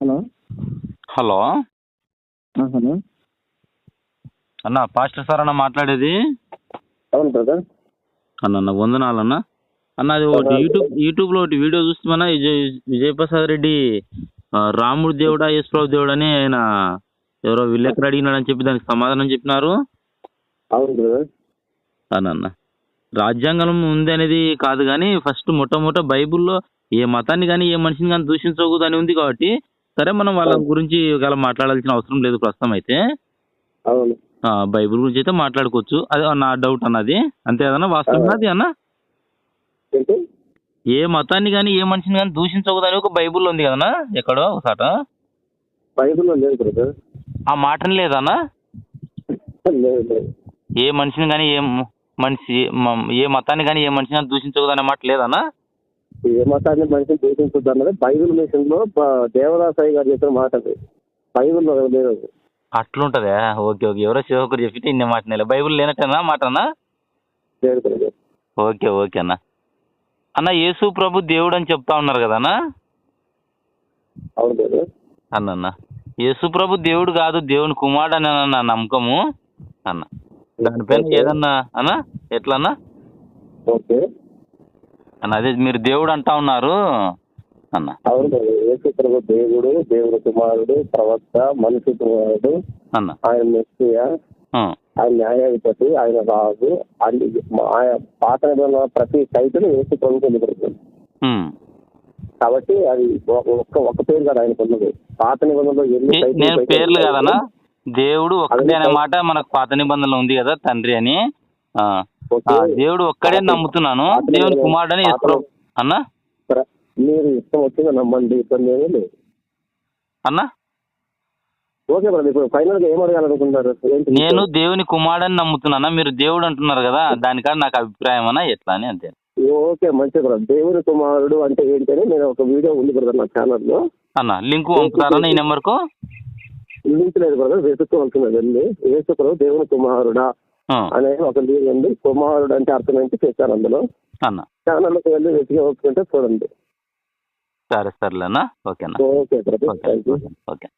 Hello hello hello అన్న pastor sir అన్న మాట్లాడేది? అవును బ్రదర్. అన్న అన్న వందనాలన్న అన్న. అది ఒకటి యూట్యూబ్ యూట్యూబ్లో ఒకటి వీడియో చూస్తున్నా విజయ్ విజయప్రసాద్ రెడ్డి రాముడు దేవుడా యేసుప్రభు దేవుడు అని ఆయన ఎవరో విలేకరు అడిగినాడని చెప్పి దానికి సమాధానం చెప్పినారు. అవును బ్రదర్. అని అన్న రాజ్యాంగం ఉంది అనేది కాదు కానీ ఫస్ట్ మొట్టమొదట బైబిల్లో ఏ మతాన్ని కానీ ఏ మనిషిని కానీ దూషించకూడదు అని ఉంది కాబట్టి సరే మనం వాళ్ళ గురించి ఒకవేళ మాట్లాడాల్సిన అవసరం లేదు ప్రస్తుతం అయితే. అవును. ఆ, బైబిల్ గురించి అయితే మాట్లాడుకోవచ్చు. అదే నా డౌట్ అన్నది. అంతే కదన్నా? వాస్తవం అది అన్న? ఏ మతాన్ని కానీ ఏ మనిషిని కానీ దూషించకూడదు అని ఒక బైబిల్లో ఉంది కదన్నా? ఎక్కడో ఒకసాట. బైబిల్లో లేదు బ్రదర్. ఆ మాటని లేదన్నా లేదు లేదు. ఏ మనిషిని కానీ ఏ మనిషి ఏ మతాన్ని కానీ ఏ మనిషిని కానీ దూషించకూడదు అనే మాట లేదన్నా ఏ మతాన్ని మనిషిని దూషించొద్దు అన్నది బైబిల్ మిషన్లో దేవదాసాయి గారు చెప్పిన మాట అది. బైబిల్లో లేదు. అట్లుంటదా? Okay okay. ఎవరో సేవకుడు చెప్పితే ఇన్ని మాట నెల బైబిల్ లేనట్టేనా మాట అన్నా? లేదు బ్రదర్ ఓకే ఓకే అన్న. అన్న యేసు ప్రభు దేవుడు అని చెప్తా ఉన్నారు కదా అన్న? అన్న అన్న. యేసు ప్రభు దేవుడు కాదు దేవుని కుమారుడు అని అన్న నమ్మకము? అన్న. దానిపైన ఏదన్నా అన్న? ఎట్లన్నా? ఓకే. అన్న అదే మీరు దేవుడు అంటా ఉన్నారు అన్న. అవును యేసు ప్రభు దేవుడు దేవుడు కుమారుడు ప్రవక్త మనిషి కుమారుడు అన్న. ఆయన మెస్సియ? ఆయన న్యాయాధిపతి ఆయన రాజు అన్ని ఆయన పాత ప్రతి టైటిల్ యేసు ప్రభుకి ఎందుకు ఉమ్. కాబట్టి అది ఒక- ఒక్క ఒక్క పేరు కాదు ఆయనకు ఉన్నది. పాత నిబంధనలో ఎన్ని నేను? పేర్లు కదన్నా. దేవుడు ఒక్కడే అనే మాట మనకు పాత నిబంధనలో ఉంది కదా తండ్రి అని. దేవుడు ఒక్కడే నమ్ముతున్నాను. దేవుని ప్రభు అన్న? మీరు ఇష్టం వచ్చిందో నమ్మండి. ఇబ్బంది ఏమీ లేదు. అన్న? ఓకే బ్రదర్ ఇప్పుడు ఫైనల్గా ఏం అడగాలనుకుంటారు నేను దేవుని కుమారుడని నమ్ముతున్నానా? మీరు దేవుడు అంటున్నారు కదా దానికాడ నాకు అభిప్రాయం అన్నా ఎట్లా అని అంతే. ఓకే మంచి బ్రదర్ దేవుని కుమారుడు అంటే ఏంటని నేను ఒక వీడియో ఉంది బ్రదర్ నా ఛానల్లో అన్న లింక్ పంపుతారన్న ఈ నెంబర్కు? లింక్ లేదు బ్రదర్ వెతుక్కోవాల్సింది వెళ్ళి. యేసుప్రభు దేవుని కుమారుడా. ఆ, అనే ఒక లింక్ ఉంది. కుమారుడు అంటే అర్థం ఏంటి చెప్పారు అందులో? అన్న. ఛానల్కి వెళ్ళి వెతికి ఓపుకుంటే చూడండి. సరే సరేలేనా? ఓకేనా? Okay okay.